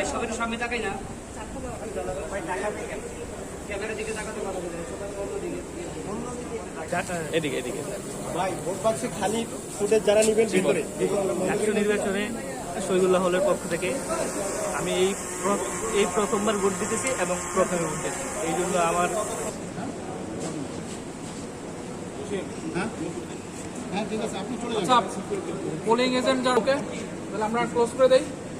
ভাই সবের সামনে তাকাই না। ক্যামেরার দিকে তাকাতে ভালো করে সবাই অন্যদিকে এদিকে এদিকে। ভাই ভোট বাক্সে খালি ফুটেজ যারা নেবেন ভিতরে। একশো নির্বাচনে শহীদুল্লাহ হলের পক্ষ থেকে আমি এই এই প্রথমবার ভোট দিতেছি এবং প্রথমে ভোট দিতেছি এই জন্য আমার আচ্ছা পোলিং এজেন্ট যারা ওকে তাহলে আমরা ক্লোজ করে দেই।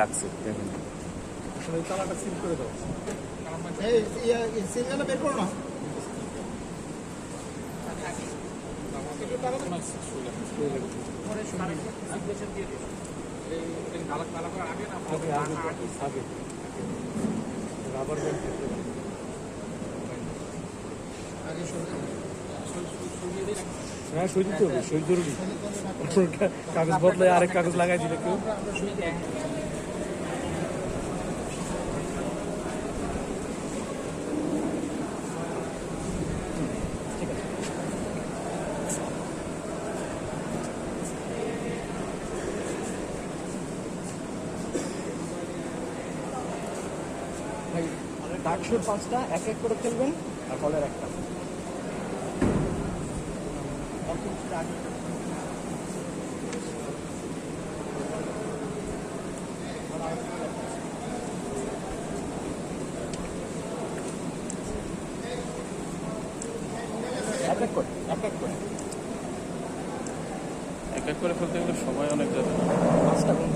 লাগছে। দেখেন করো না। হ্যাঁ সই দিতে হবে সই জরুরি। কাগজ বদলে আরেক কাগজ লাগাই দিলে কেউ। ডাকসুর পাঁচটা এক এক করে খেলবেন আর কলের একটা। এক এক করে এক এক করে। এক এক করে ফেলতে গেলে সময় অনেক যাবে। পাঁচটা